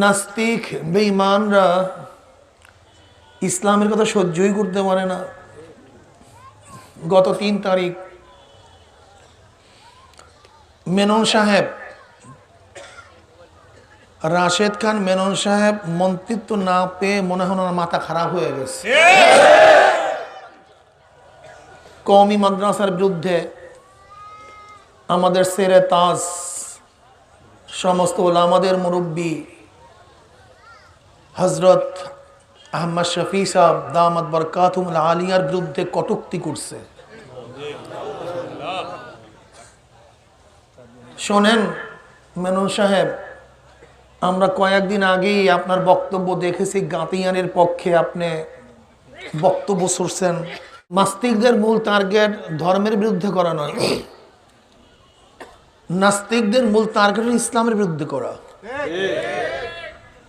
নাস্তিক, বেঈমানরা ইসলামের কথা সহ্যই করতে পারে না। গত তিন তারিখ মেনন সাহেব, রাশেদ খান মেনন সাহেব মন্ত্রিত্ব না পেয়ে মনে হয় ওনার মাথা খারাপ হয়ে গেছে। কওমি মাদ্রাসার বিরুদ্ধে আমাদের সেরে তাজ, সমস্ত ওলামাদের মুরব্বী হজরত আহমদ শফি সাহ দামদ বরকাতুম আলিয়ার বিরুদ্ধে কটুক্তি করছে। শোনেন মেনন সাহেব, আমরা কয়েকদিন আগেই আপনার বক্তব্য দেখেছি, গাঁতিয়ানের পক্ষে আপনি বক্তব্য শুনছেন নাস্তিকদের মূল টার্গেট ধর্মের বিরুদ্ধে করা নয়। নাস্তিকদের মূল টার্গেট ইসলামের বিরুদ্ধে করা।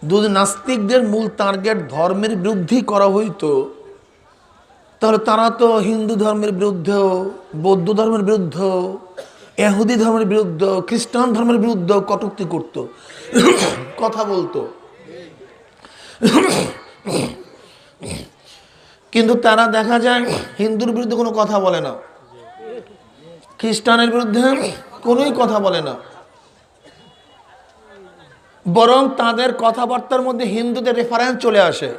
যদি নাস্তিকদের মূল টার্গেট ধর্মের বিরুদ্ধেই করা হইতো, তাহলে তারা তো হিন্দু ধর্মের বিরুদ্ধেও বৌদ্ধ ধর্মের বিরুদ্ধেও এহুদি ধর্মের বিরুদ্ধ, খ্রিস্টান ধর্মের বিরুদ্ধে কটূক্তি করত, কথা বলতো। কিন্তু তারা দেখা যায় হিন্দুর বিরুদ্ধে কোনো কথা বলে না। খ্রিস্টানের বিরুদ্ধে কোনোই কথা বলে না। বরং তাদের কথাবার্তার মধ্যে হিন্দুদের রেফারেন্স চলে আসে।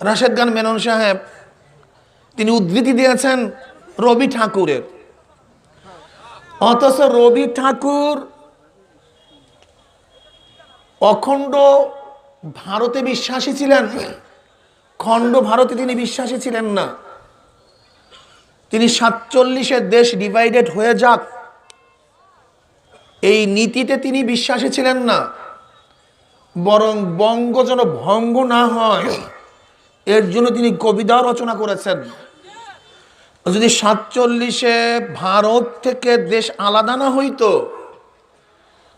রাশেদ খান মেনন সাহেব, তিনি উদ্ধৃতি দিয়েছেন রবি ঠাকুরের। অথচ রবি ঠাকুর অখণ্ড ভারতে বিশ্বাসী ছিলেন, খণ্ড ভারতে তিনি বিশ্বাসী ছিলেন না। তিনি সাতচল্লিশের দেশ ডিভাইডেড হয়ে যাক এই নীতিতে তিনি বিশ্বাসী ছিলেন না। বরং বঙ্গ যেন ভঙ্গ না হয়, এর জন্য তিনি কবিতা রচনা করেছেন। যদি সাতচল্লিশে ভারত থেকে দেশ আলাদা না হইতো,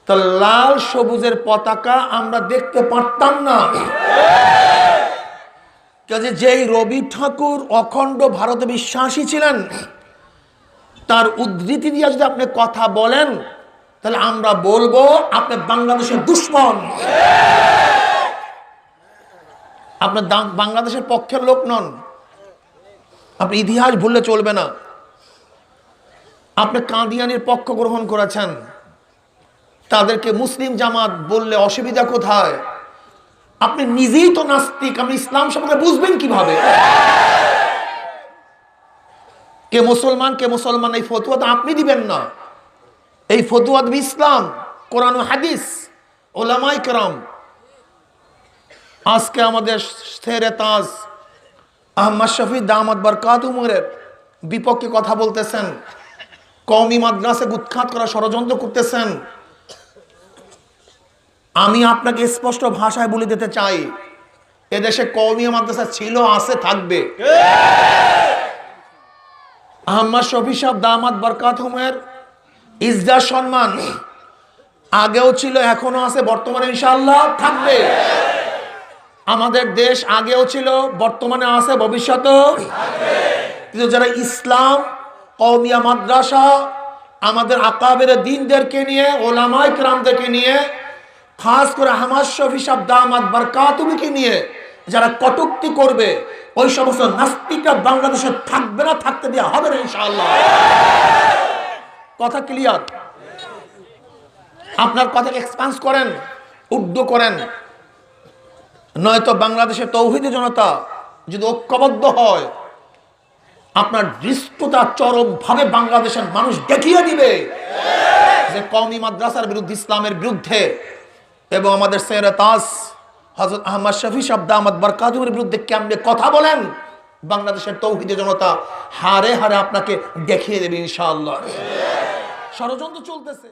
তা লাল সবুজের পতাকা আমরা দেখতে পারতাম না। কাজে যেই রবি ঠাকুর অখণ্ড ভারতে বিশ্বাসী ছিলেন, তার উদ্ধৃতি দিয়ে যদি আপনি কথা বলেন তাহলে আমরা বলব, আপনি বাংলাদেশের দুশ্মন। আপনার বাংলাদেশের পক্ষের লোক নন। আপনি ইতিহাস ভুললে চলবে না। আপনি কাদিয়ানির পক্ষ গ্রহণ করেছেন। তাদেরকে মুসলিম জামাত বললে অসুবিধা কোথায়? আপনি নিজেই তো নাস্তিক, আপনি ইসলাম সম্পর্কে বুঝবেন কীভাবে? কে মুসলমান কে মুসলমান, এই ফতুয়া তো আপনি দিবেন না। এই ফতুয়াদ ইসলাম কোরআন ও হাদিস ওলামাই কেরাম। আজকে আমাদের শেরে তাজ আহমদ শফি দামদ বরকাত উমরের বিপক্ষে কথা বলতেছেন কওমি মাদ্রাসে উৎখাত করা ষড়যন্ত্র করতেছেন। আমি আপনাকে স্পষ্ট ভাষায় বলে দিতে চাই এদেশে কওমি মাদ্রাসা ছিল আছে থাকবে। আহমদ শফি সাহ দামাদ বরকাত হুমের ইজ্জার সম্মান আগেও ছিল এখনও আছে, বর্তমানে ইনশাআল্লাহ থাকবে। আমাদের দেশ আগেও ছিল, বর্তমানে আছে, ভবিষ্যতেও কিন্তু যারা ইসলাম কৌমিয়া মাদ্রাসা, আমাদের আকাবের দিনদেরকে নিয়ে, ওলামায় ক্রামদেরকে নিয়ে, খাস করে হামাজ শফি সাহ দামাদ বরকাতুমিকে নিয়ে যারা কটুক্তি করবে, ওই সমস্ত নাস্তিকরা বাংলাদেশে থাকবে না, থাকতে দেওয়া হবে না ইনশাআল্লাহ। কথা ক্লিয়ার আপনার কথাকে এক্সপান্স করেন, উর্দু করেন। নয়তো বাংলাদেশের তৌহিদি জনতা যদি ঐক্যবদ্ধ হয়, আপনার দৃষ্টতা চরমভাবে বাংলাদেশের মানুষ দেখিয়ে দিবে যে কওমি মাদ্রাসার বিরুদ্ধে ইসলামের বিরুদ্ধে এবং আমাদের সেরে তাস হজরত আহমদ শফি শব্দ আহমদ বরকাতুমের বিরুদ্ধে কেমনে কথা বলেন, বাংলাদেশের তৌহিদি জনতা হারে হারে আপনাকে দেখিয়ে দেবে ইনশাআল্লাহ। ষড়যন্ত্র চলতেছে।